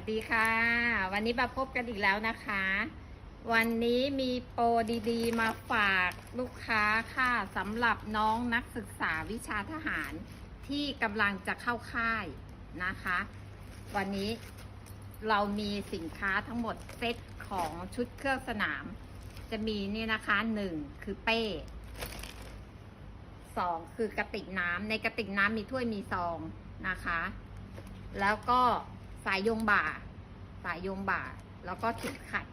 วัสดีค่ะ วันนี้มาพบกันอีกแล้วนะคะ วันนี้มีโปรดีๆ มาฝากลูกค้าค่ะสำหรับน้องนักศึกษาวิชาทหารที่กำลังจะเข้าค่ายนะคะ วันนี้เรามีสินค้าทั้งหมดเซตของชุดเครื่องสนาม จะมีนี่นะคะหนึ่งคือเป้สองคือกระติกน้ำในกระติกน้ำมีถ้วยมีซองนะคะ แล้วก็ สายโยงบ่า สายโยงบ่า แล้วก็เข็มขัด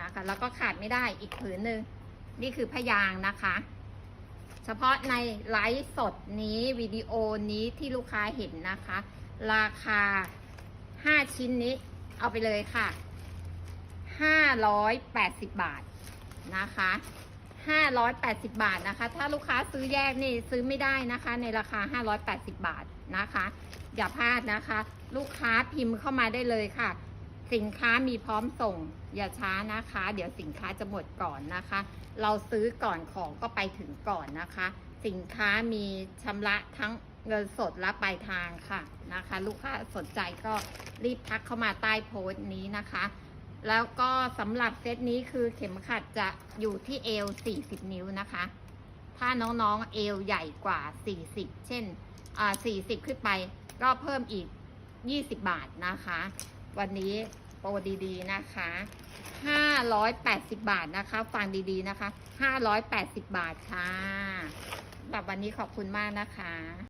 นะคะ แล้วก็ขาดไม่ได้อีกผืนหนึ่งนี่คือพยางค์นะคะ เฉพาะในไลฟ์สดนี้วิดีโอนี้ที่ลูกค้าเห็นนะคะ ราคา 5 ชิ้นนี้เอาไปเลยค่ะ 580 บาทนะคะ 580 บาทนะคะ ถ้าลูกค้าซื้อแยกนี่ซื้อไม่ได้นะคะ ในราคา 580 บาทนะคะ อย่าพลาดนะคะ ลูกค้าพิมพ์เข้ามาได้เลยค่ะ สินค้ามีพร้อมส่ง อย่าช้านะคะ เดี๋ยวสินค้าจะหมดก่อนนะคะ เราซื้อก่อนของก็ไปถึงก่อนนะคะ สินค้ามีชำระทั้งเงินสดและปลายทางค่ะนะคะ ลูกค้าสนใจก็รีบทักเข้ามาใต้โพสต์นี้นะคะ แล้วก็สำหรับเซตนี้คือเข็มขัดจะอยู่ที่เอว 40 นิ้วนะคะ ถ้าน้องๆเอวใหญ่กว่า 40 เช่นอ่า40 ขึ้นไป ก็เพิ่มอีก 20 บาทนะคะ วันนี้โปรดีๆนะคะ 580 บาทนะคะ ฟังดีๆนะคะ 580 บาทค่ะสำหรับวันนี้ขอบคุณมากนะคะ